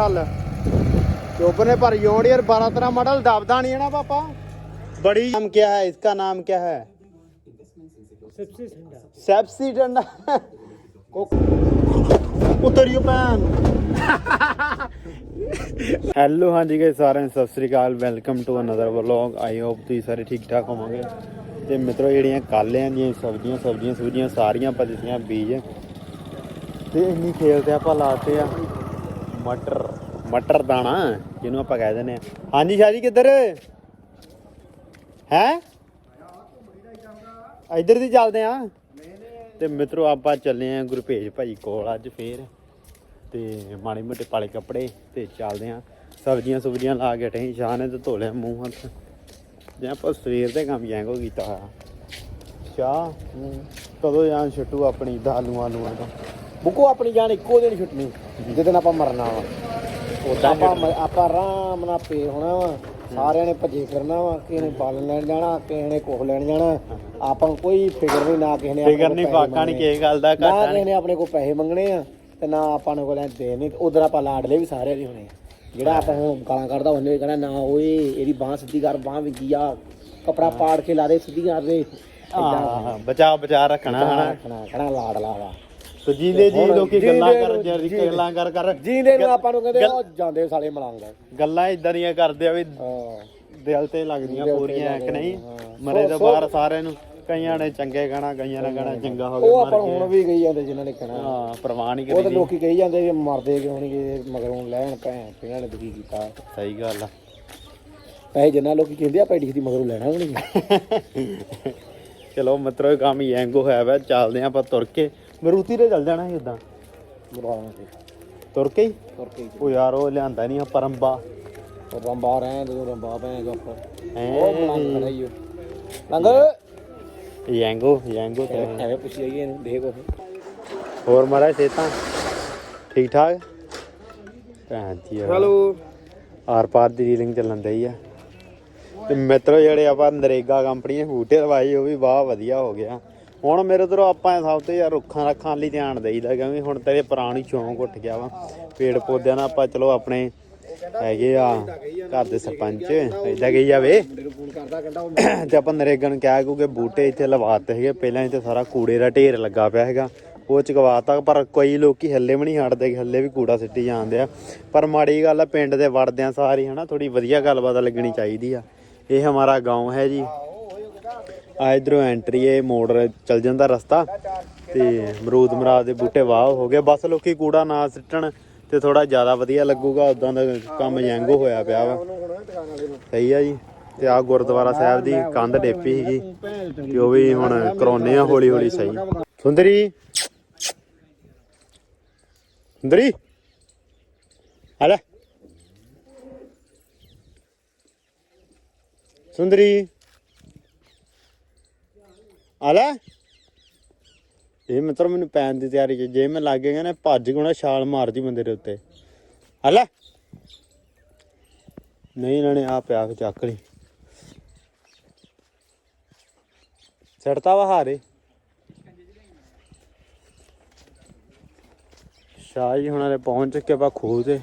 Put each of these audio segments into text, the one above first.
ਚੱਲ ਚੋਪਨੇ ਪਰ ਯੋੜ ਯਾਰ 12 13 ਮਾਡਲ ਦਬਦਾ ਨਹੀਂ ਹੈ ਨਾ ਪਾਪਾ ਬੜੀ ਨਾਮ ਕੀ ਹੈ इसका नाम क्या है सेप्सी डंडा ਉਤਰਿਓ ਪੈਨ ਹੈਲੋ ਹਾਂਜੀ ਗਾਇਸ ਸਾਰਿਆਂ ਨੂੰ ਸਤਿ ਸ੍ਰੀ ਅਕਾਲ welcome to another vlog I hope ਤੁਸੀਂ ਸਾਰੇ ਠੀਕ ਠਾਕ ਹੋਵੋਗੇ ਤੇ ਮਿੱਤਰੋ ਜਿਹੜੀਆਂ ਕਾਲਿਆਂ ਦੀਆਂ ਸਬਜ਼ੀਆਂ ਸਬਜ਼ੀਆਂ ਸਬਜ਼ੀਆਂ ਸਾਰੀਆਂ ਆਪਾਂ ਦਿੱਤੀਆਂ ਬੀਜ ਤੇ ਇੰਨੀ ਖੇਲ ਤੇ ਆਪਾਂ ਲਾਤੇ ਆ ਮਟਰ ਮਟਰ ਦਾਣਾ, ਜਿਹਨੂੰ ਆਪਾਂ ਕਹਿ ਦਿੰਦੇ ਆ। ਹਾਂਜੀ ਸ਼ਾਹ ਕਿੱਧਰ? ਹੈ? ਇੱਧਰ ਦੀ ਚੱਲਦੇ ਆ। ਤੇ ਮਿੱਤਰੋ, ਆਪਾਂ ਚੱਲੇ ਆ ਗੁਰਭੇਜ ਭਾਈ ਕੋਲ ਅੱਜ ਫੇਰ। ਤੇ ਮਾੜੇ ਮੋਟੇ ਪਾਲੇ ਕੱਪੜੇ ਤੇ ਚੱਲਦੇ ਆ। ਸਬਜ਼ੀਆਂ ਸੁਬਜ਼ੀਆਂ ਲਾ ਕੇ ਟਹੀਂ ਸ਼ਾਹ ਨੇ ਤੇ ਧੋ ਲਿਆ ਮੂੰਹ ਹੱਥ। ਜੇ ਆਪਾਂ ਸਵੇਰ ਦੇ ਕੰਮ ਜਾਂਗੋ ਕੀਤਾ ਹੋਇਆ। ਸ਼ਾਹ ਕਦੋਂ ਜਾਂ ਛੱਟੂ ਆਪਣੀ ਦਾਲੂ ਆਲੂਆਂ ਦਾ ਬੁੱਕੋ ਆਪਣੀ ਜਾਨ, ਇੱਕੋ ਦਿਨ ਛੁੱਟਣੀ। ਜਿੱਦਣ ਦਿਨ ਆਪਾਂ ਮਰਨਾ ਵਾ। ਉਦਾਂ ਆਪਾਂ ਮ- ਆਪਾਂ ਆਰਾਮ ਨਾਲ ਪੇ ਹੋਣਾ ਵਾ। ਸਾਰਿਆਂ ਨੇ ਭੱਜੇ ਫਿਰਨਾ ਵਾ। ਕਿਸੇ ਨੇ ਬਾਲਣ ਲੈਣ ਜਾਣਾ ਕਿਸੇ ਨੇ ਕੋਹ ਲੈਣ ਜਾਣਾ। ਆਪਾਂ ਨੂੰ ਕੋਈ ਫਿਕਰ ਨਹੀਂ ਨਾ ਕਿਸੇ ਨੇ ਆਪਣੇ ਫਿਕਰ ਕੋਲ ਨਹੀਂ ਪੈਸੇ ਫਾਕਾ ਨਹੀਂ ਮੰਗਣੇ। ਕਿਸੇ ਗੱਲ ਦਾ ਨਾ ਘਾਟਾ ਕਿਸੇ ਨਹੀਂ। ਨੇ ਆਪਣੇ ਕੋਲ ਪੈਸੇ ਮੰਗਣੇ ਆ ਤੇ ਨਾ ਆਪਾਂ ਨੂੰ ਕੋਲ ਦੇ ਨਹੀਂ। ਉਧਰ ਆਪਾਂ ਲਾਡਲੇ ਵੀ ਸਾਰਿਆਂ ਦੇ ਹੋਣੇ ਆ। ਜਿਹੜਾ ਆਪਾਂ ਹੁਣ ਗਾਲਾਂ ਕੱਢਦਾ ਉਹਨੇ ਵੀ ਕਹਿਣਾ ਨਾ ਓਏ ਇਹਦੀ ਬਾਹ ਸਿੱਧੀ ਕਰ ਬਾਹ ਵਿੰਗੀ ਆ। ਕਪੜਾ ਪਾੜ ਕੇ ਲਾ ਦੇ ਸਿੱਧੀ ਕਰ ਦੇ ਹਾਂ ਬਚਾ ਬਚਾ ਰੱਖਣਾ ਹਨਾ। ਰੱਖਣਾ ਕਹਿਣਾ ਲਾਡਲਾ ਵਾ। ਤੇ ਜੀਂਦੇ ਜੀ ਲੋਕੀ ਗੱਲਾਂ ਕਰ ਜੀਂਦੇ- ਗੱਲਾਂ ਕਰ ਕਰ। ਜੀਂਦੇ ਨੂੰ ਆਪਾਂ ਨੂੰ ਕਹਿੰਦੇ ਉਹ ਜਾਂਦੇ ਸਾਲੇ ਮਲਾਂਗਾ। ਗੱਲਾਂ ਇਦਾਂ ਦੀਆਂ ਕਰਦੇ ਆ ਵੀ ਹਾਂ। ਦਿਲ ਤੇ ਲੱਗਦੀਆਂ ਪੂਰੀਆਂ ਲੱਗਦੀਆਂ, ਨਹੀਂ? ਹਾਂ। ਮਰੇ ਤੋਂ ਸੋ- ਬਾਹਰ ਸਾਰਿਆਂ ਨੂੰ ਕਈਆਂ ਨੇ ਚੰਗੇ ਕਹਿਣਾ ਕਈਆਂ ਨੇ ਕਹਿਣਾ ਚੰਗਾ ਹੋ ਗਿਆ ਉਹ ਆਪਾਂ ਹੁਣ ਵੀ ਕਹੀ ਜਾਂਦੇ ਜਿਨ੍ਹਾਂ ਨੇ ਕਹਿਣਾ। ਹਾਂ ਪ੍ਰਵਾਹ ਨਹੀਂ ਉਹ ਤਾਂ ਕਰੀਦੀ। ਲੋਕੀ ਕਹੀ ਜਾਂਦੇ ਵੀ ਮਰਦੇ ਕਿਉਂ ਨਹੀਂ ਗਏ ਮਗਰੋਂ ਲੈਣ ਭੈਣ ਇਹਨਾਂ ਨੇ ਦੁਖੀ ਕੀਤਾ। ਸਹੀ ਗੱਲ ਆ। ਪੈਸੇ ਜਿੰਨਾ ਲੋਕੀ ਕਹਿੰਦੇ ਆ ਪੈੜੀ ਦੀ ਮਗਰੋਂ ਲੈਣਾ ਨਹੀਂ। ਚਲੋ ਮਤਲਬ ਕੰਮ ਯੈਂਗੋ ਹੋਇਆ ਵਾ ਚੱਲਦੇ ਆਪਾਂ ਤੁਰ ਕੇ। ਮਰੂਤੀ ਤੇ ਚੱਲ ਜਾਣਾ ਸੀ ਉਦਾਂ ਸੀ ਤੁਰ ਕੇ ਹੀ? ਤੁਰ ਕੇ ਉਹ ਯਾਰ ਉਹ ਲਿਆਂਦਾ ਨਹੀਂ ਆ ਪਰੰਬਾ। ਉਹ ਰੰਬਾ ਰਹਿਣ ਤੇ ਰੰਬਾ ਗੱਪ ਹੈਂ। ਉਹ ਮਲੰਗ ਖੜਾ ਹੀ ਉਹ। ਯੈਂਗੋ ਯੈਂਗੋ ਤੇ ਐਵੇਂ ਪੁੱਛੀ ਜਾਈਏ ਇਹਨੂੰ ਦੇ ਕੋ ਹੋਰ ਮਾਰਾ ਸੇਤਾਂ ਠੀਕ ਠਾਕ? ਭੈਣ ਜੀ ਹੈਲੋ। ਆਰ ਪਾਰ ਦੀ ਰੀਲਿੰਗ ਚੱਲਣ ਦਈ ਆ। ਤੇ ਮਿੱਤਰੋ ਜਿਹੜੇ ਆਪਾਂ ਨਰੇਗਾ ਕੰਪਨੀ ਦੇ ਬੂਟੇ ਲਵਾਏ ਉਹ ਵੀ ਵਾਹ ਵਧੀਆ ਹੋ ਗਿਆ। ਹੁਣ ਮੇਰੇ ਤਰ੍ਹਾਂ ਆਪਾਂ ਸਭ ਤੋਂ ਯਾਰ ਰੁੱਖਾਂ ਰੱਖਾਂ ਲਈ ਧਿਆਨ ਦੇਈਦਾ ਕਿਉਂਕਿ ਹੁਣ ਤੇਰੇ ਪੁਰਾਣੀ ਸ਼ੌਂਕ ਉੱਠ ਗਿਆ ਵਾ ਪੇੜ ਪੌਦਿਆਂ ਨਾਲ ਆਪਾਂ ਚਲੋ ਆਪਣੇ ਹੈਗੇ ਆ ਘਰ ਦੇ ਸਰਪੰਚ ਏਦਾਂ ਕਹੀ ਜਾਵੇ ਮੈਨੂੰ ਫੋਨ ਕਰਦਾ ਕਹਿੰਦਾ ਉਹ ਤੇ ਆਪਾਂ ਨਰੇਗਾ ਨੂੰ ਕਿਹਾ ਕਿਉਂਕਿ ਬੂਟੇ ਇੱਥੇ ਲਵਾਤੇ ਸੀਗੇ ਪਹਿਲਾਂ ਇੱਥੇ ਸਾਰਾ ਕੂੜੇ ਦਾ ਢੇਰ ਲੱਗਾ ਪਿਆ ਹੈਗਾ ਉਹ ਚਕਵਾਤਾ ਪਰ ਕੋਈ ਲੋਕੀ ਹੱਲੇ ਵੀ ਨਹੀਂ ਹਟਦੇ ਹੱਲੇ ਵੀ ਕੂੜਾ ਸਿੱਟੀ ਜਾਂਦੇ ਆ ਪਰ ਮਾੜੀ ਗੱਲ ਆ ਪਿੰਡ ਦੇ ਵੜਦਿਆਂ ਸਾਰੀ ਹਨਾ ਥੋੜੀ ਵਧੀਆ ਗੱਲਬਾਤ ਲੱਗਣੀ ਚਾਹੀਦੀ ਆ ਇਹ ਹਮਾਰਾ گاؤں ਹੈ ਜੀ ਆ ਇਧਰੋਂ ਐਂਟਰੀ ਹੈ ਮੋੜ ਚੱਲ ਜਾਂਦਾ ਰਸਤਾ ਤੇ ਅਮਰੂਦ ਮਰਾਦ ਦੇ ਬੂਟੇ ਵਾਹ ਹੋ ਗਏ। ਬਸ ਲੋਕੀ ਕੂੜਾ ਨਾ ਸਿੱਟਣ ਤੇ ਥੋੜਾ ਜ਼ਿਆਦਾ ਵਧੀਆ ਲੱਗੂਗਾ ਉਦਾਂ ਦਾ ਕੰਮ ਜੈਂਗੋ ਹੋਇਆ ਪਿਆ ਵਾ। ਸਹੀ ਆ ਜੀ। ਤੇ ਆ ਗੁਰਦੁਆਰਾ ਸਾਹਿਬ ਦੀ ਕੰਧ ਡੇਪੀ ਸੀਗੀ ਤੇ ਉਹ ਵੀ ਹੁਣ ਕਰਾਉਨੇ ਆ ਹੌਲੀ ਹੌਲੀ ਸਹੀ। ਸੁੰਦਰੀ। ਸੁੰਦਰੀ। ਆ ਲੈ। ਸੁੰਦਰੀ। ਆ ਲੈ। ਇਹ ਮਿੱਤਰ ਮੈਨੂੰ ਪੈਣ ਦੀ ਤਿਆਰੀ ਚ, ਜੇ ਮੈਂ ਲੱਗ ਗਿਆ ਨਾ, ਭੱਜ ਗੁਣਾ ਛਾਲ ਮਾਰਦੀ ਬੰਦੇ ਦੇ ਉੱਤੇ। ਆ ਲੈ। ਨਹੀਂ, ਇਹਨਾਂ ਨੇ ਆ ਪਿਆ ਕੇ ਚੱਕ ਲਈ। ਸੜਤਾ ਵਾ ਹਾਰੇ। ਸ਼ਾਹ ਜੀ ਹੁਣਾਂ ਨੇ ਪਹੁੰਚ ਚੁੱਕੇ ਬਾ ਖੂਹ ਤੇ।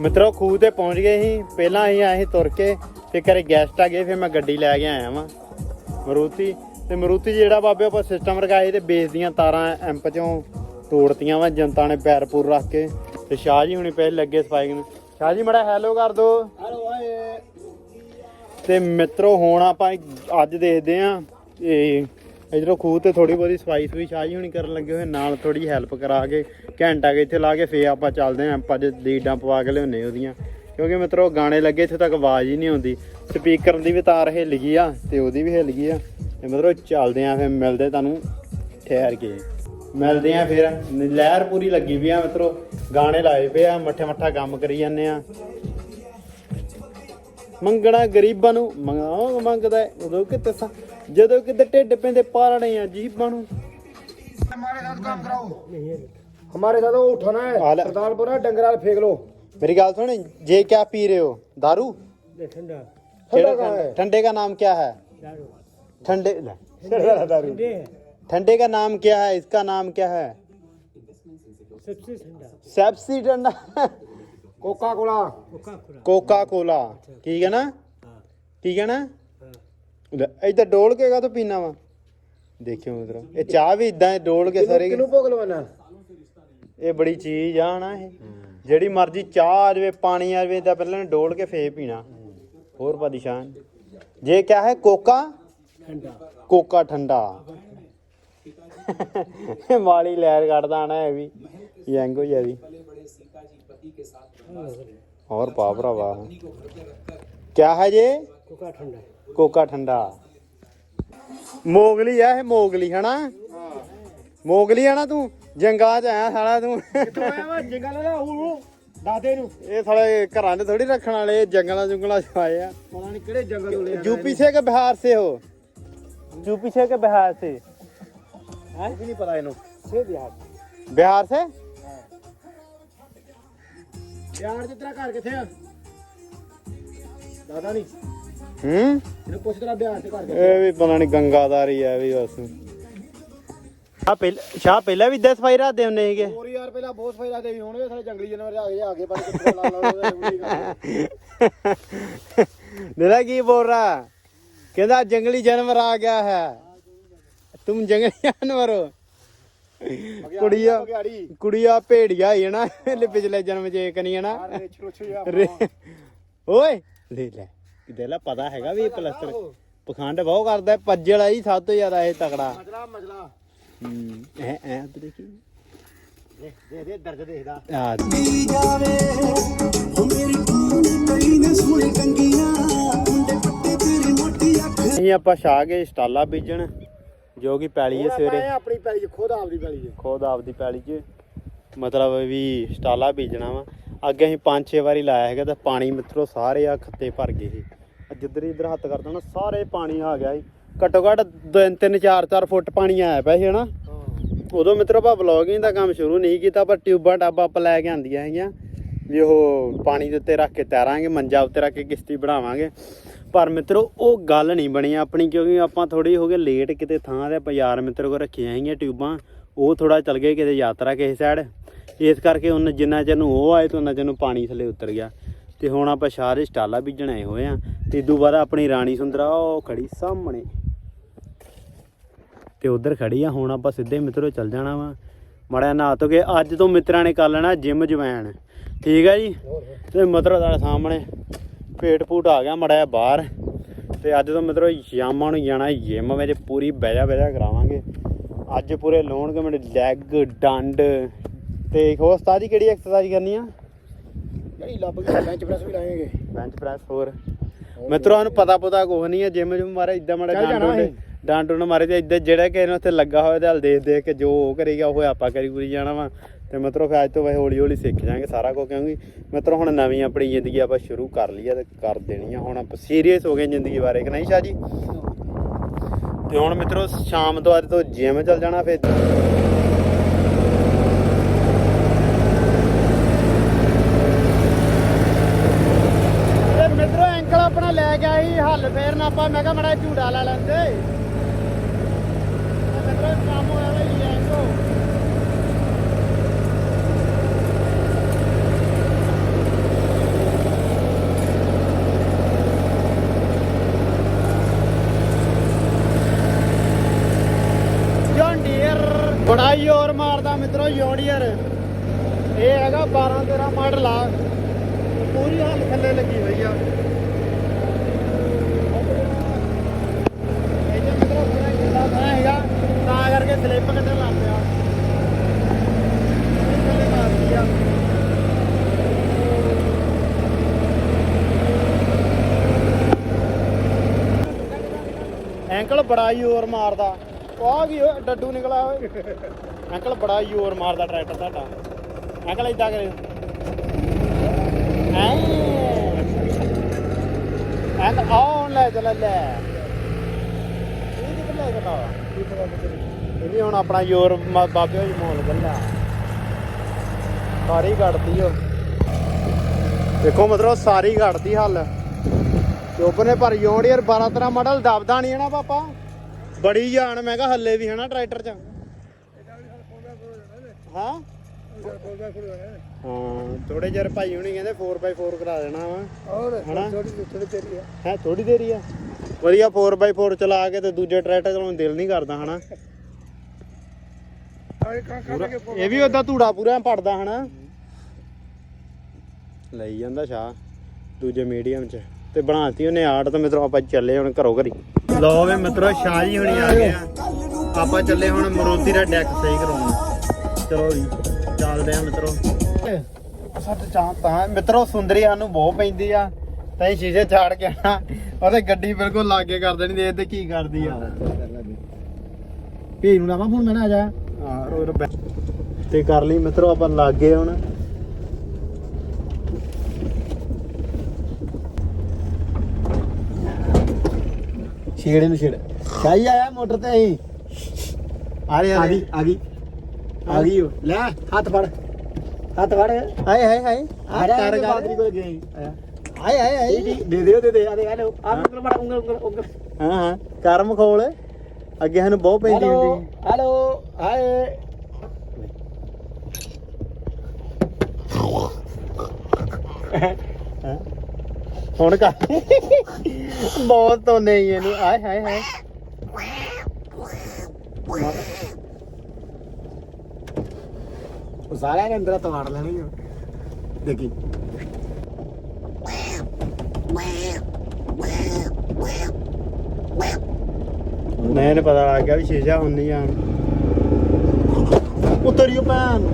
ਮਿੱਤਰੋ, ਖੂਹ ਤੇ ਪਹੁੰਚ ਗਏ ਸੀ। ਪਹਿਲਾਂ ਅਸੀਂ ਆਏ ਸੀ ਤੁਰ ਕੇ। ਤੇ ਘਰੇ ਗੈਸਟ ਆ ਗਏ ਫਿਰ ਮੈਂ ਗੱਡੀ ਲੈ ਕੇ ਆਇਆ ਵਾਂ। ਮਰੂਤੀ ਤੇ ਮਰੂਤੀ ਜਿਹੜਾ ਬਾਬੇ ਆਪਾਂ ਸਿਸਟਮ ਰਖਾਏ ਤੇ ਬੇਸ ਦੀਆਂ ਤਾਰਾਂ ਐਂਪ ਚੋਂ ਤੋੜਤੀਆਂ ਵਾ ਜਨਤਾ ਨੇ ਪੈਰ ਪੂਰ ਰੱਖ ਕੇ। ਤੇ ਸ਼ਾਹ ਜੀ ਹੁਣੇ ਪਹਿਲੇ ਲੱਗੇ ਸਫ਼ਾਈ ਨੂੰ ਸ਼ਾਹ ਜੀ ਮੜਾ ਹੈਲੋ ਕਰ ਦੋ। ਹਲੋ ਆਏ ਤੇ ਮਿੱਤਰੋ ਹੁਣ ਆਪਾਂ ਅੱਜ ਦੇਖਦੇ ਆਂ ਇਹ ਇਧਰੋਂ ਖੂਹ ਤੇ ਥੋੜੀ ਬਹੁਤੀ ਸਫ਼ਾਈ ਸ਼ਾਹ ਜੀ ਹੁਣੀ ਕਰਨ ਲੱਗੇ ਹੋਏ ਨਾਲ ਥੋੜੀ ਹੈਲਪ ਕਰਾ ਕੇ ਘੰਟਾ ਕੇ ਇੱਥੇ ਲਾ ਕੇ ਫੇਰ ਆਪਾਂ ਚੱਲਦੇ ਆਂ ਆਪਾਂ ਜੇ ਲੀਡਾਂ ਪਵਾ ਕੇ ਲਿਆਉਨੇ ਉਹਦੀਆਂ। ਕਿਉਂਕਿ ਮਿੱਤਰੋ ਗਾਣੇ ਲੱਗੇ ਇੱਥੇ ਤੱਕ ਆਵਾਜ਼ ਹੀ ਨਹੀਂ ਆਉਂਦੀ ਸਪੀਕਰ ਦੀ ਵੀ ਤਾਰ ਹਿੱਲ ਗਈ ਆ ਤੇ ਉਹਦੀ ਵੀ ਹਿੱਲ ਗਈ ਆ ਤੇ ਮਿੱਤਰੋ ਚੱਲਦੇ ਆਂ ਫੇਰ ਮਿਲਦੇ ਤੁਹਾਨੂੰ ਠਹਿਰ ਕੇ ਮਿਲਦੇ ਆਂ ਫਿਰ ਲਹਿਰ ਪੂਰੀ ਲੱਗੀ ਵੀ ਆ ਮਿੱਤਰੋ ਗਾਣੇ ਲਾਏ ਪਏ ਆ ਮੱਠੇ ਮੱਠਾ ਕੰਮ ਕਰੀ ਜਾਂਦੇ ਆ ਮੰਗਣਾ ਗਰੀਬਾਂ ਨੂੰ ਮੰਗਣਾ ਮੰਗਦਾ ਹੈ ਉਦੋਂ ਕਿਤੇ ਸਾ ਜਦੋਂ ਕਿਤੇ ਢਿੱਡ ਪੈਂਦੇ ਪਾਲਣੇ ਆ ਜੀਬਾਂ ਨੂੰ हमारे साथ काम कराओ हमारे साथ वो उठाना है हाल- सरदारपुरा डंगराल फेंक लो मेरी गाल सुन ये क्या पी रहे हो दारू ठंडा केड़ा कहाँ है? ठंडे का नाम क्या है ठंडे ले, दारू ठंडे का नाम क्या है इसका नाम क्या है ਸੈਪਸੀ ਠੰਡਾ ਕੋਕਾ ਕੋਲਾ ਕੋਕਾ ਕੋਲਾ ਕੀ ਕਹਿਣਾ ਕੀ ਕਹਿਣਾ ਲੈ, ਏਦਾਂ ਡੋਲ ਕੇ ਕਾ ਤੂੰ ਪੀਣਾ ਵਾ ਦੇਖਿਓ ਮਿੱਤਰੋ ਇਹ ਚਾਹ ਵੀ ਇਦਾਂ ਡੋਲ ਕੇ ਸਾਰੇ ਕਿਨੂੰ ਭੋਗ ਲਵਾਣਾ ਇਹ ਬੜੀ ਚੀਜ਼ ਆ ਨਾ ਇਹ ਜਿਹੜੀ ਮਰਜ਼ੀ ਚਾਹ ਆ ਜਾਵੇ ਪਾਣੀ ਆ ਜਾਵੇ ਤਾਂ ਪਹਿਲਾਂ ਡੋਲ ਕੇ ਫੇਰ ਪੀਣਾ। ਹੋਰ ਪਰੇਸ਼ਾਨ ਜੇ ਕਿਆ ਹੈ ਕੋਕਾ? ਠੰਡਾ। ਕੋਕਾ ਠੰਡਾ। ਮਾਲੀ ਲਹਿਰ ਕੱਢਦਾ ਨਾ ਇਹ ਵੀ। ਯੰਗ ਹੋ ਜਾਵੀ ਹੋਰ ਪਾ ਭਰਾਵਾ। ਕਿਆ ਹੈ ਜੇ? ਕੋਕਾ ਠੰਡਾ। ਕੋਕਾ ਠੰਡਾ। ਮੋਗਲੀ ਆ ਇਹ ਮੋਗਲੀ ਹਨਾ? ਮੋਗਲੀ ਆ ਨਾ ਤੂੰ? ਜੰਗਾ ਚ ਆਇਆ ਸਾਲਾ ਤੂੰ। ਇਹ ਸਾਲੇ ਘਰਾਂ ਦੇ ਥੋੜੀ ਰੱਖਣ ਵਾਲੇ ਜੰਗਲਾਂ ਜੁੰਗਲਾਂ ਚ ਆਏ ਆ। ਪਤਾ ਨਹੀਂ ਕਿਹੜੇ ਜੰਗਲ ਤੋਂ ਲਿਆ ਯੂਪੀ ਸੇ ਕੇ ਬਿਹਾਰ ਸੇ ਹੋ? ਯੂਪੀ ਸੇ ਕੇ ਬਿਹਾਰ ਸੇ? ਹੈ? ਨਹੀਂ ਪਤਾ ਇਹਨੂੰ। ਸੇ ਬਿਹਾਰ ਬਿਹਾਰ ਸੇ? ਯਾਰ ਜਿੱਤਰਾ ਘਰ ਕਿੱਥੇ ਆ? ਦਾਦਾ ਨਹੀਂ ਹੂੰ? ਇਹਨੂੰ ਪੁੱਛ ਤੇਰਾ ਬਿਹਾਰ ਤੇ ਘਰ ਕਿੱਥੇ ਇਹ ਵੀ ਪਤਾ ਨਹੀਂ ਗੰਗਾਦਾਰੀ ਆ ਵੀ ਬਸ। ਪਹਿਲਾਂ ਸ਼ਾਹ ਪਹਿਲਾਂ ਵੀ ਇਦਾਂ ਸਫ਼ਾਈ ਰੱਖਦੇ ਹੁੰਦੇ ਸੀਗੇ? ਹੋਰ ਯਾਰ ਪਹਿਲਾਂ ਬਹੁਤ ਸਫ਼ਾਈ ਰੱਖਦੇ ਸੀ ਹੁਣ ਸਾਰੇ ਜੰਗਲੀ ਜਾਨਵਰ ਆ ਗਏ ਆ ਕੇ ਬਸ ਕਿੱਥੇ ਲਾ ਲਾ ਦੇਦਾ ਕੀ ਬੋਲ ਰਹਾ? ਕਹਿੰਦਾ ਜੰਗਲੀ ਜਾਨਵਰ ਆ ਗਿਆ ਹੈ। ਤੁਮ ਜੰਗਲੀ ਜਾਨਵਰ ਹੋ। ਕੁੜੀਆ ਕੁੜੀਆ ਭੇੜੀਆ ਹੀ ਨਾ ਪਿਛਲੇ ਜਨਮ ਜੇ ਕਨੀ ਹੈ ਨਾ। ਓਏ ਲੈ ਲੈ ਕਿਦੇ ਲਾ ਪਤਾ ਹੈਗਾ ਵੀ ਇਹ ਪਲਸਤਰ ਪਖੰਡ ਬਹੁ ਕਰਦਾ ਪੱਜਲ ਆਈ ਸਭ ਤੋਂ ਜ਼ਿਆਦਾ ਇਹ ਤਕੜਾ। ਮਜਲਾ ਮਜਲਾ ਹੂੰ। ਐ ਐ ਉੱਧਰ ਦੇਖੀ। ਦੇ ਦੇ ਦੇ ਦਰਦ ਦੇਖਦਾ। ਆ ਪੀ ਜਾਵੇ ਉਹ ਮੇਰੀ ਕਈ ਨੇ ਸੋਹਣੇ ਕੰਗੀਆਂ ਮੁੰਡੇ ਪੱਟੇ ਤੇਰੀ ਮੋਟੀ ਅੱਖ। ਅਸੀਂ ਆਪਾਂ ਛਾ ਕੇ ਸਟਾਲਾ ਬੀਜਣ ਜੋ ਕਿ ਪੈਲੀ ਹੈ ਸਵੇਰੇ। ਆਪਾਂ ਆਪਣੀ ਪੈਲੀ ਚ ਖੁਦ ਆਪਦੀ ਪੈਲੀ ਚ। ਖੁਦ ਆਪਦੀ ਪੈਲੀ 'ਚ। ਮਤਲਬ ਵੀ ਸਟਾਲਾ ਬੀਜਣਾ ਵਾ। ਅੱਗੇ ਅਸੀਂ ਪੰਜ ਛੇ ਵਾਰੀ ਲਾਇਆ ਹੈਗਾ ਤਾਂ ਪਾਣੀ ਮਿੱਤਰੋ ਸਾਰੇ ਆ ਖੱਤੇ ਭਰ ਗਏ ਸੀ। ਜਿੱਧਰ ਇੱਧਰ ਹੱਥ ਕਰਦਾ ਨਾ ਸਾਰੇ ਪਾਣੀ ਆ ਗਿਆ ਸੀ। ਘੱਟੋ ਘੱਟ 3 4 4 ਫੁੱਟ ਪਾਣੀ ਆਇਆ ਪਿਆ ਸੀ ਹਨਾ? ਉਦੋਂ ਮਿੱਤਰੋ ਆਪਾਂ ਵਲੌਗਿੰਗ ਦਾ ਕੰਮ ਸ਼ੁਰੂ ਨਹੀਂ ਕੀਤਾ ਪਰ ਟਿਊਬਾਂ ਟਾਬਾਂ ਆਪਾਂ ਲੈ ਕੇ ਆਂਦੀਆਂ ਹੈਗੀਆਂ ਵੀ ਉਹ ਪਾਣੀ ਦੇ ਉੱਤੇ ਰੱਖ ਕੇ ਤੈਰਾਂਗੇ ਮੰਜਾ ਉੱਤੇ ਰੱਖ ਕੇ ਕਿਸ਼ਤੀ ਬਣਾਵਾਂਗੇ। ਪਰ ਮਿੱਤਰੋ ਉਹ ਗੱਲ ਨਹੀਂ ਬਣੀ ਆਪਣੀ ਕਿਉਂਕਿ ਆਪਾਂ ਥੋੜੀ ਹੋ ਗਏ ਲੇਟ ਕਿਤੇ ਥਾਂ ਤੇ ਆਪਾਂ ਯਾਰ ਮਿੱਤਰ ਕੋ ਰੱਖੀਆਂ ਹੈਗੀਆਂ ਟਿਊਬਾਂ ਉਹ ਥੋੜਾ ਚੱਲ ਗਏ ਕਿਤੇ ਯਾਤਰਾ ਕਿਸੇ ਸਾਈਡ ਇਸ ਕਰਕੇ ਉਹਨਾਂ ਜਿੰਨਾ ਚਿਰ ਨੂੰ ਉਹ ਆਏ ਤੇ ਉਹਨਾਂ ਚਿਰ ਨੂੰ ਪਾਣੀ ਥੱਲੇ ਉਤਰ ਗਿਆ। ਤੇ ਹੁਣ ਆਪਾਂ ਸਾਰੇ ਸਟਾਲਾ ਬੀਜਣ ਆਏ ਹੋਏ ਆ। ਤੇ ਬਾਅਦ ਆਪਣੀ ਰਾਣੀ ਸੁੰਦਰਾ ਉਹ ਖੜੀ ਸਾਹਮਣੇ। ਤੇ ਉਧਰ ਖੜੀ ਆ ਹੁਣ ਆਪਾਂ ਸਿੱਧੇ ਮਿੱਤਰੋ ਚੱਲ ਜਾਣਾ ਵਾ। ਮੜਿਆ ਨਹਾ ਧੋ ਕੇ ਅੱਜ ਤੋਂ ਮਿੱਤਰਾਂ ਨੇ ਕਰ ਲੈਣਾ ਜਿਮ ਜਵੈਣ ਠੀਕ ਆ ਜੀ? ਤੇ ਮਿੱਤਰੋ ਤੁਹਾਡੇ ਸਾਹਮਣੇ ਪੇਟ ਪੂਟ ਆ ਗਿਆ ਮੜਿਆ ਬਾਹਰ। ਤੇ ਅੱਜ ਤੋਂ ਮਿੱਤਰੋ ਸ਼ਾਮਾਂ ਨੂੰ ਜਾਣਾ ਜਿਮ ਵਿੱਚ ਪੂਰੀ ਬਹਿਜਾ ਬਹਿਜਾ ਕਰਾਵਾਂਗੇ। ਅੱਜ ਪੂਰੇ ਲਾਉਣਗੇ ਮੇਰੇ ਲੈਗ ਡੰਡ। ਤੇ ਹੋਰ ਉਸਤਾਦ ਜੀ ਕਿਹੜੀ ਐਕਸਰਸਾਈਜ਼ ਕਰਨੀ ਆ? ਜਿਹੜੀ ਲੱਭ ਗਈ ਬੈਂਚ ਪ੍ਰੈਸ ਵੀ ਲਾਏਗੇ। ਬੈਂਚ ਪ੍ਰੈਸ ਹੋਰ। ਮਿੱਤਰੋ ਨੂੰ ਪਤਾ ਪਤਾ ਕੁਛ ਨਹੀਂ ਹੈ ਜਿਮ ਜੁਮ ਮਾਰੇ ਇਦਾਂ ਜਾਣਾ ਡਾਂਡੂ ਅਸੀਂ। ਡਾਂਡੂ ਮਾਰੇ ਤੇ ਇਦਾਂ ਜਿਹੜਾ ਕਿ ਇਹਨੂੰ ਉੱਥੇ ਲੱਗਾ ਹੋਇਆ ਤੇ ਹਲ ਦੇਖ ਦੇਖ ਕੇ ਜੋ ਉਹ ਕਰੇਗਾ, ਉਹ ਆਪਾਂ ਕਰੀ ਪੂਰੀ ਜਾਣਾ ਵਾ। ਤੇ ਮਿੱਤਰੋ, ਫਿਰ ਅੱਜ ਤੋਂ ਵੈਸੇ ਹੌਲੀ ਹੌਲੀ ਸਿੱਖ ਜਾਾਂਗੇ ਸਾਰਾ ਕੁਝ ਕਿਉਂਕਿ ਮਿੱਤਰੋ, ਹੁਣ ਨਵੀਂ ਆਪਣੀ ਜ਼ਿੰਦਗੀ ਆਪਾਂ ਸ਼ੁਰੂ ਕਰ ਲਈ ਆ ਤੇ ਕਰ ਦੇਣੀ ਆ। ਹੁਣ ਆਪਾਂ ਸੀਰੀਅਸ ਹੋ ਗਏ ਜ਼ਿੰਦਗੀ ਬਾਰੇ, ਕਿ ਨਹੀਂ ਸ਼ਾਹ ਜੀ? ਤੇ ਹੁਣ ਮਿੱਤਰੋ, ਸ਼ਾਮ ਤੋਂ ਅੱਜ ਤੋਂ ਜਿਮ ਚੱਲ ਜਾਣਾ ਫਿਰ। ਤੇ ਮਿੱਤਰੋ ਐਂਕਲ ਆਪਣਾ ਲੈ ਗਿਆ ਸੀ ਹੱਲ ਫੇਰਨ, ਆਪਾਂ ਮੈਂ ਕਿਹਾ ਮੜਾ ਝੂੜਾ ਲੈ ਲੈਂਦੇ ਤੇ ਮਿੱਤਰੋ ਕੰਮ ਹੋਇਆ ਵਾ ਜੀ ਐਂਕੋ ਜੌਨ ਡੀਅਰ ਬੜਾ ਹੀ ਹੋਰ ਮਾਰਦਾ ਮਿੱਤਰੋ ਜੌਂਡੀਅਰ। ਇਹ ਹੈਗਾ 12 13 ਮਾਡਲ ਆ। ਪੂਰੀ ਹਾਲ ਥੱਲੇ ਲੱਗੀ ਹੋਈ ਆ ਇਹਦੇ ਮਿੱਤਰੋ ਥੋੜਾ ਗਿੱਲਾ ਥਾਂ ਹੈਗਾ ਤਾਂ ਸਲਿੱਪ ਕੱਢਣ ਲੱਗ ਪਿਆ। ਥੱਲੇ ਮਾਰਦੀ ਆ ਐਂਕਲ ਬੜਾ ਜ਼ੋਰ ਮਾਰਦਾ। ਉਹ ਆ ਕੀ ਡੱਡੂ ਨਿਕਲਾ ਓਏ ਐਂਕਲ ਬੜਾ ਜ਼ੋਰ ਮਾਰਦਾ ਟਰੈਕਟਰ ਤੁਹਾਡਾ। ਅੰਕਲ ਇਦਾਂ ਕਰੇ ਐ। ਐਂਕਲ ਆਉਣ ਲੈ ਚੱਲ ਲੈ। ਇਹ ਕਿੱਥੇ ਲੈ ਕੇ ਇਹ ਵੀ ਹੁਣ ਆਪਣਾ ਜ਼ੋਰ ਬਾਬੇ ਹੋਈ ਮੋਲ ਗੱਲਾ। ਸਾਰੀ ਕੱਢਦੀ ਓ। ਦੇਖੋ ਮਤਲਬ ਸਾਰੀ ਕੱਢਦੀ ਹੱਲ। ਤੇ ਉਪਰਨੇ ਪਰ ਯੋੜ ਯਾਰ 12 13 ਮਾਡਲ ਦਬਦਾ ਨਹੀਂ ਹੈ ਨਾ ਪਾਪਾ। ਬੜੀ ਜਾਨ ਮੈਂ ਕਿਹਾ ਹੱਲੇ ਵੀ ਹੈ ਨਾ ਟਰੈਕਟਰ 'ਚ। ਹਾਂ? ਹਾਂ ਥੋੜੇ ਚਿਰ ਭਾਈ ਹੁਣੀ ਕਹਿੰਦੇ 4x4 ਕਰਾ ਦੇਣਾ ਵਾ। ਹੋਰ? ਥੋੜੀ ਥੋੜੀ ਤੇਰੀ ਆ। ਹੈ ਥੋੜੀ ਦੇਰੀ ਆ। ਵਧੀਆ 4x4 ਚਲਾ ਕੇ ਤੇ ਦੂਜੇ ਟਰੈਕਟਰ ਚਲਾਉਣ ਨੂੰ ਦਿਲ ਨਹੀਂ ਕਰਦਾ ਹਨਾ। ਪੂਰਾ- ਇਹ ਵੀ ਉਦਾਂ ਧੂੜਾ ਪੂਰਾ ਪੜਦਾ ਹਨਾ। ਲਈ ਜਾਂਦਾ ਸ਼ਾ ਦੂਜੇ ਮੀਡੀਅਮ ਚ ਤੇ ਬਣਾਤੀ ਉਹਨੇ ਆਰਟ ਤੇ ਮਿੱਤਰੋ ਆਪਾਂ ਚੱਲੇ ਹੁਣ ਘਰੋਂ ਘਰੀ। ਲੋ ਵੇ ਮਿੱਤਰੋ ਸ਼ਾਹ ਜੀ ਹੁਣੀ ਆ ਗਏ ਆ। ਆਪਾਂ ਚੱਲੇ ਹੁਣ ਮਰੂਤੀ ਦਾ ਡੈਕ ਸਹੀ ਕਰਾਉਣ। ਚਲੋ ਜੀ ਚੱਲਦੇ ਆ ਮਿੱਤਰੋ। ਸੱਤ ਚਾਹ ਤਾਂ ਮਿੱਤਰੋ ਸੁੰਦਰੀ ਸਾਨੂੰ ਬਹੁਤ ਪੈਂਦੀ ਆ। ਤੈਂ ਸ਼ੀਸ਼ੇ ਛਾੜ ਕੇ ਆਣਾ ਉਹਦੇ ਗੱਡੀ ਬਿਲਕੁਲ ਲਾਗੇ ਕਰ ਦੇਣੀ ਦੇ ਤੇ ਕੀ ਕਰਦੀ ਆ। ਭੀ ਨੂੰ ਲਾਵਾਂ ਫੋਨ ਮੈਂ ਨਾ ਆ ਜਾ। ਤੇ ਕਰ ਲਈ ਮਿੱਤਰੋ ਆਪਾਂ ਲਾਗੇ ਹੁਣ। ਛੇੜੇ ਨੂੰ ਛੇੜ। ਸ਼ਾਈ ਆਇਆ ਮੋਟਰ ਤੇ ਆਈ ਆ ਰਹੀ ਆ ਗਈ ਆ ਗਈ। ਆ ਗਈ ਉਹ। ਲੈ ਹੱਥ ਫੜ। ਹੱਥ ਫੜ। ਹਾਏ ਹਾਏ ਹਾਏ ਆ ਕਰ ਬਾਦਰੀ ਕੋਲ ਗਈ। ਹਾਏ ਹਾਏ ਹਾਏ ਦੇ ਦੇ ਦੇ ਦੇ। ਆ ਦੇ ਆ ਲੋ ਆ ਉਂਗਲ ਉਂਗਲ ਉਂਗਲ। ਹਾਂ ਹਾਂ। ਕਰਮ ਖੋਲ। ਅੱਗੇ ਸਾਨੂੰ ਬਹੁਤ ਪੈਂਦੀ ਹੈਲੋ ਹੁੰਦੀ ਹੈਲੋ ਹਾਏ ਹੈਂ? ਹੁਣ ਕਰ ਬਹੁਤ ਤੋਂ ਨਹੀਂ ਇਹਨੂੰ ਆਏ ਹਾਏ ਹਾਏ ਉਹ ਸਾਰਿਆਂ ਨੇ ਅੰਦਰ ਤਵਾੜ ਲੈਣੀ ਆ ਦੇਖੀ ਮੈਨੂੰ ਪਤਾ ਲੱਗ ਗਿਆ ਵੀ ਸ਼ੀਸ਼ਾ ਹੁਣ ਨਹੀਂ ਉਤਰਿਓ ਭੈਣ।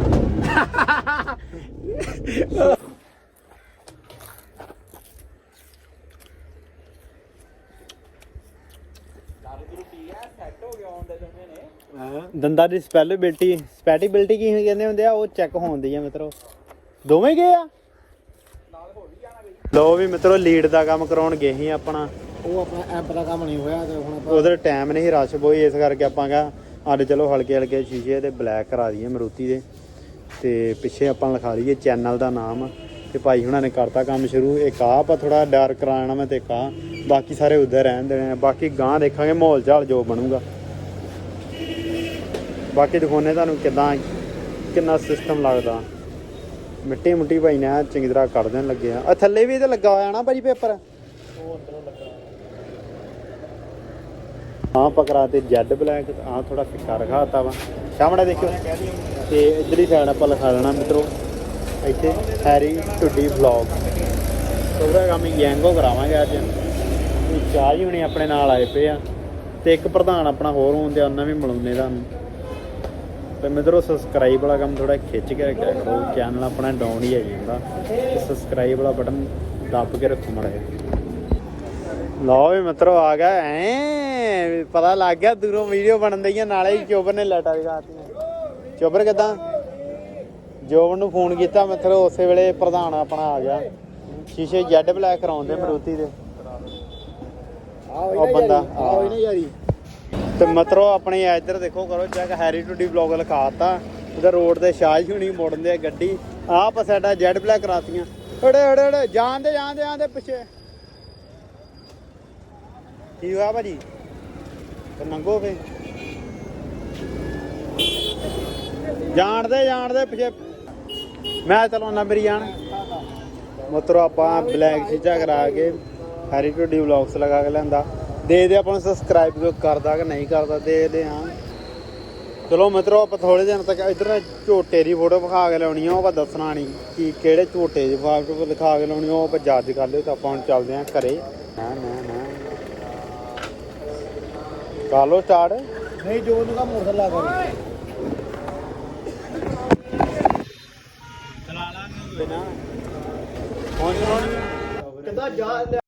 ਦੰਦਾਂ ਦੀ ਸਪੈਲੇਬਿਲਟੀ ਸਪੈਟੀਬਿਲਟੀ ਕੀ ਕਹਿੰਦੇ ਹੁੰਦੇ ਆ, ਉਹ ਚੈੱਕ ਹੋਉਂਦੀ ਆ ਮਿੱਤਰੋ। ਦੋਵੇਂ ਗਏ ਆ? ਲੋ ਵੀ ਮਿੱਤਰੋ ਲੀਡ ਦਾ ਕੰਮ ਕਰਾਉਣ ਗਏ ਸੀ ਆਪਣਾ। ਉਹ ਆਪਣਾ ਐਂਪ ਦਾ ਕੰਮ ਨਹੀਂ ਹੋਇਆ ਤੇ ਹੁਣ ਆਪਾਂ ਉਧਰ ਟਾਈਮ ਨਹੀਂ ਰਸ਼ ਬੋਈ ਇਸ ਕਰਕੇ ਆਪਾਂ ਕਹਾ ਅੱਜ ਚਲੋ ਹਲਕੇ ਹਲਕੇ ਸ਼ੀਸ਼ੇ ਤੇ ਬਲੈਕ ਕਰਾ ਦਈਏ ਮਰੂਤੀ ਦੇ। ਤੇ ਪਿੱਛੇ ਆਪਾਂ ਲਿਖਾ ਦਈਏ ਚੈਨਲ ਦਾ ਨਾਮ। ਤੇ ਭਾਈ ਹੁਣਾਂ ਨੇ ਕਰਤਾ ਕੰਮ ਸ਼ੁਰੂ। ਇੱਕ ਆਹ ਆਪਾਂ ਥੋੜਾ ਡਾਰਕ ਕਰਾਣਾ ਮੈਂ ਤੇ ਕਾ ਬਾਕੀ ਸਾਰੇ ਉਧਰ ਰਹਿਣ ਦੇਣੇ ਆ। ਬਾਕੀ ਗਾਂ ਦੇਖਾਂਗੇ ਮਾਹੌਲ ਚਾਲ ਜੋ ਬਣੂਗਾ। ਬਾਕੀ ਦਿਖਾਉਨੇ ਤੁਹਾਨੂੰ ਕਿਦਾਂ ਕਿੰਨਾ ਸਿਸਟਮ ਲੱਗਦਾ। ਮਿੱਟੀ ਮੁੱਟੀ ਭਾਈ ਨੇ ਚੰਗੀ ਤਰ੍ਹਾਂ ਕੱਢ ਦੇਣ ਲੱਗੇ ਆ। ਆ ਥੱਲੇ ਵੀ ਇਹਦੇ ਲੱਗਾ ਹੋਇਆ ਨਾ ਭਾਜੀ ਪੇਪਰ ਆਹ ਪਕੜਾ ਤੇ ਜੈਡ ਬਲੈਕ, ਆਹ ਥੋੜਾ ਫਿੱਕਾ ਰਖਾਤਾ ਵਾ। ਸਾਹਮਣੇ ਦੇਖਿਓ, ਤੇ ਇਧਰਲੀ ਸਾਈਡ ਆਪਾਂ ਲਿਖਾ ਦੇਣਾ ਮਿੱਤਰੋ, ਇੱਥੇ ਹੈਰੀ ਟੁੱਡੀ ਵਲੌਗ ਉਹਦਾ ਕੰਮ ਯੈਂਗੋ ਕਰਾਵਾਂਗੇ ਅੱਜ। ਇਹ ਚਾਹ ਜੀ ਹੁਣੀ ਆਪਣੇ ਨਾਲ ਆਏ ਪਏ ਆ, ਤੇ ਇੱਕ ਪ੍ਰਧਾਨ ਆਪਣਾ ਹੋਰ ਹੁੰਦੇ ਆ ਉਹਨਾਂ ਵੀ ਮਿਲਾਉਂਦੇ ਤੁਹਾਨੂੰ। ਤੇ ਮਿੱਤਰੋ ਸਬਸਕ੍ਰਾਈਬ ਵਾਲਾ ਕੰਮ ਥੋੜਾ ਖਿੱਚ ਕੇ ਰੱਖਿਆ ਕਰੋ ਚੈਨਲ ਆਪਣਾ ਡਾਊਨ ਹੀ ਹੈ ਜੀ ਉਹਦਾ ਸਬਸਕ੍ਰਾਈਬ ਵਾਲਾ ਬਟਨ ਦੱਬ ਕੇ ਰੱਖੋ ਮੜਾ ਲਓ ਵੀ ਮਿੱਤਰੋ, ਆ ਗਿਆ ਐ। ਪਤਾ ਲੱਗ ਗਿਆ ਦੂਰੋਂ ਵੀਡੀਓ ਬਣਨ ਦਈਆਂ ਨਾਲੇ ਹੀ ਚੋਬਰ ਨੇ ਲਾਟਾ ਦਿਖਾਤੀਆਂ ਚੋਬਰ ਕਿਦਾਂ? ਜੋਬਨ ਨੂੰ ਫੋਨ ਕੀਤਾ ਮਿੱਤਰੋ ਉਸੇ ਵੇਲੇ ਪ੍ਰਧਾਨ ਆਪਣਾ ਆ ਗਿਆ। ਸ਼ੀਸ਼ੇ ਜੈਡ ਬਲੈਕ ਕਰਾਉਂਦੇ ਮਰੂਤੀ ਦੇ। ਉਹ ਬੰਦਾ, ਆਹ ਹੋਈ ਨਾ ਯਾਰੀ। ਤੇ ਮਤਰੋ ਆਪਣੀ ਇੱਧਰ ਦੇਖੋ ਕਰੋ ਚੈੱਕ ਹੈਰੀ ਟੂਡੀ ਬਲੌਗ ਲਿਖਾਤਾ। ਉਹਦਾ ਰੋਡ ਤੇ ਸ਼ਾਜ ਹੁਣੀ ਮੋੜਨ ਦੇ ਗੱਡੀ। ਆਹ ਪਾ ਸਾਡਾ ਜੈਡ ਬਲੈਕ ਕਰਾਤੀਆਂ। ਓੜੇ ਓੜੇ ਓੜੇ ਜਾਂਦੇ ਜਾਂਦੇ ਜਾਂਦੇ ਪਿੱਛੇ। ਕੀ ਹੋਇਆ ਭਾਜੀ? ਤੇ ਨੰਗੋ ਫੇ ਜਾਣਦੇ ਜਾਣਦੇ ਪਿੱਛੇ। ਮੈਂ ਚਲਾਉਣਾ ਮੇਰੀ ਜਾਨ। ਮਤਰੋ ਆਪਾਂ ਬਲੈਕ ਚੀਜ਼ਾਂ ਕਰਾ ਕੇ ਹੈਰੀ ਟੂਡੀ ਵਲੌਗਸ ਲਗਾ ਕੇ ਲੈਂਦਾ ਦੇ ਦੇ ਆਪਾਂ ਨੂੰ ਸਬਸਕ੍ਰਾਈਬ ਜੋ ਕਰਦਾ ਕਿ ਨਹੀਂ ਕਰਦਾ ਦੇਖਦੇ ਹਾਂ। ਚਲੋ ਮਿੱਤਰੋ ਆਪਾਂ ਥੋੜੇ ਦਿਨ ਤੱਕ ਇਧਰ ਝੋਟੇ ਦੀ ਫੋਟੋ ਵਿਖਾ ਕੇ ਲਾਉਣੀ ਆ ਉਹ ਆਪਾਂ ਦੱਸਣਾ ਨਹੀਂ ਕਿ ਕਿਹੜੇ ਝੋਟੇ ਦੀ ਫੋਟੋ ਵਿਖਾ ਕੇ ਲਾਉਣੀ ਆ, ਉਹ ਆਪਾਂ ਜੱਜ ਕਰ ਲਿਓ ਤਾਂ ਆਪਾਂ ਹੁਣ ਚੱਲਦੇ ਆਂ ਘਰੇ। ਨਾ ਨਾ ਕਰ ਲਓ ਸਟਾਰਟ ਨਹੀਂ ਜੋ ਨੂੰ ਕਾ ਮੋਟਰ ਲਾ ਕਰ ਚਲਾ ਲਾ ਬਿਨਾ। ਹੁਣ ਕਿੱਦਾਂ ਜਾ